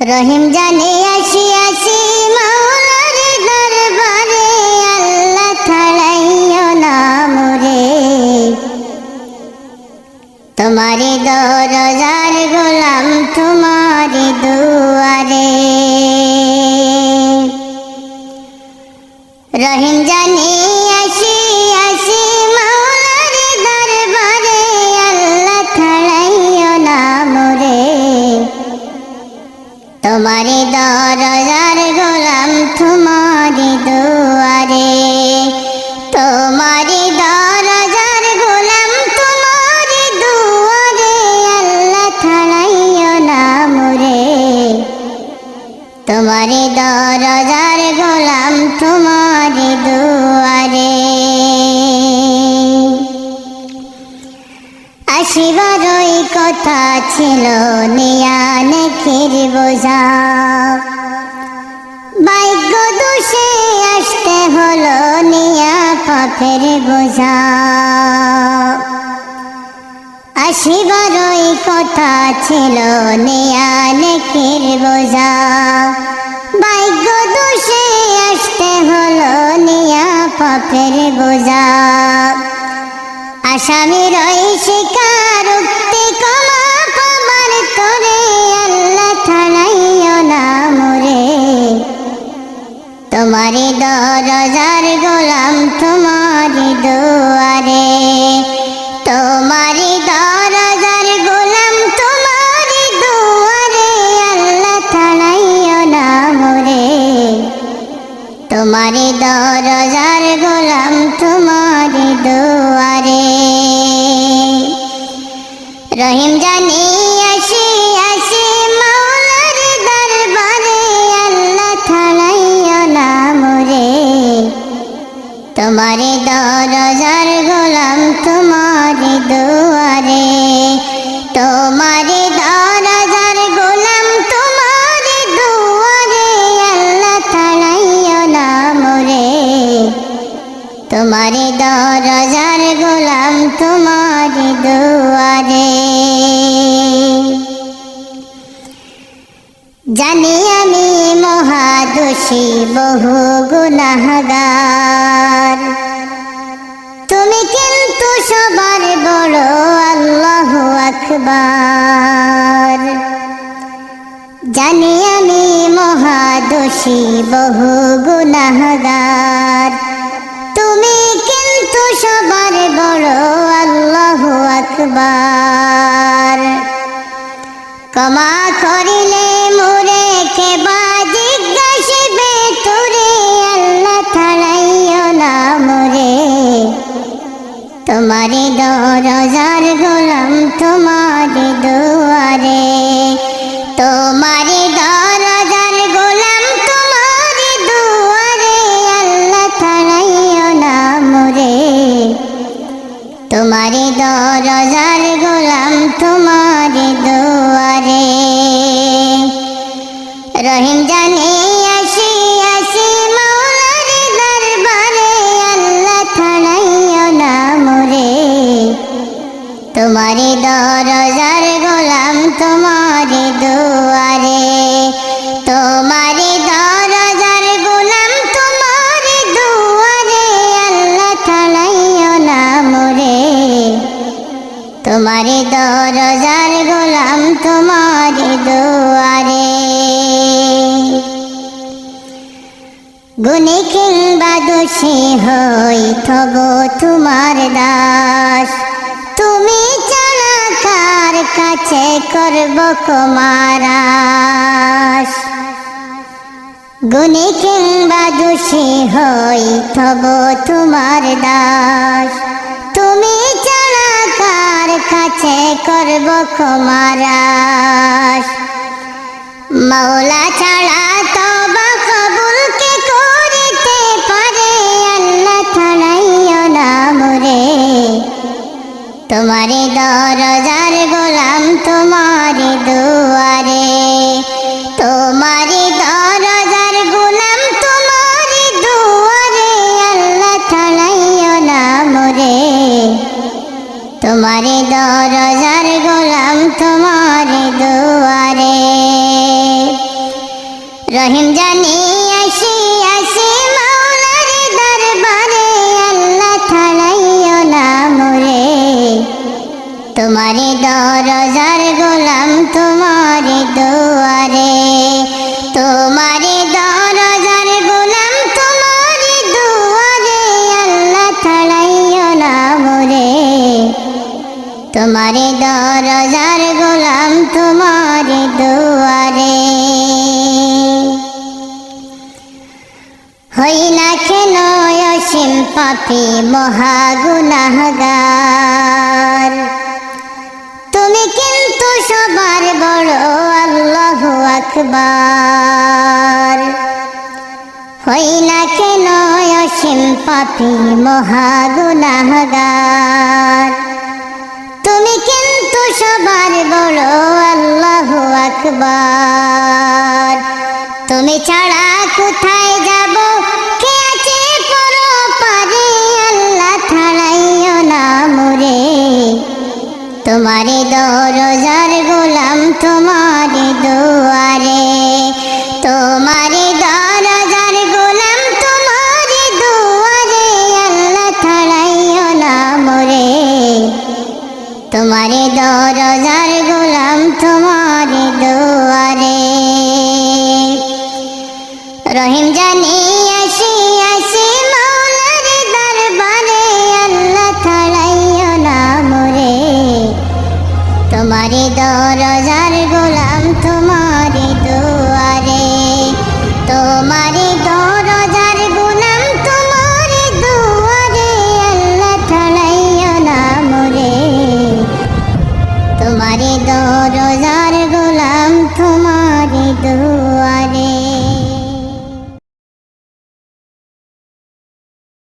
রহিম জানে আসি তোমারি দরজার গোলাম তোমারে দুয়ারে আসিবারই কথা ছিল নিয়ানে খির বোঝা। ভাগ্য দোষে আসতে হলো, নিয়া পাপের বোঝা। আসিবারই কথা ছিল নিয়ানে খির বোঝা। ভাগ্য দোষে আসতে হলো, নিয়া পাপের বোঝা। আসামির ওই শিকার উক্তি কমা পাবার তোরে আল্লাহ থালাইও না মোরে। তোমারি দরজার গোলাম তোমারি দুয়ারে। তোমারি দরজার গোলাম তোমারি দুয়ারে, আল্লাহ থালাইও না মোরে। তোমারি দরজার গোলাম তোমারি দুয়ারে। তোমারি দরজার গোলাম, তোমারি দুয়ারে। জানি আমি মহাদোষী, বহু গুনাহগার। তুমি কিন্তু সবার বড় আল্লাহ আকবার। জানি আমি মহাদোষী, বহু গুনাহগার। সবার বড় আল্লাহ আকবার। ক্ষমা করিলে মোরে কেবা জিজ্ঞাসিবে তোরে আল্লাহ থালাইও না মোরে। তোমারি দরজার গোলাম, তোমারি দুয়ারে, তোমারি দরজার গোলাম তোমারি দুয়ারে। গুণী কিংবা দোষী হই থব তোমার দাস। তুমি ছাড়া কার কাছে করব কুমারাস গুণী কিংবা দোষী হই থব তোমার দাস। তুমি কাছে করব কুমারাস মৌলা ছাড়া তবা কবুল কে করিতে পারে? আল্লাহ ছাড়াইও না মোরে। তোমারি দরজার গোলাম তোমারি দুয়ারে। তোমারি দরজার গোলাম তোমারি দুয়ারে। আল্লাহ ছাড়াইও না মোরে। তোমারে দরজার তোমারে দরজার গোলাম, তোমারে দুয়ারে। হই না কেন অসীম পাপি মহাগুনাহগার তুমি কিন্তু সবার বড় আল্লাহ আকবার। হই না কেন অসীম পাপি মহাগুনাহগার তুমি কিন্তু সবার বড় আল্লাহ আকবার। তুমি ছাড়া কোথায় যাব? কে আছে পরো পারে আল্লাহ ছাড়াইও না মোরে। তোমারে দরজার গোলাম তোমারে দরজার গোলাম তোমার দুয়ারে। রহিম জানি আসি আসি মাওলার দরবারে, আল্লাহ থাড়াইও না মোরে। তোমার দরজার গোলাম তোমারে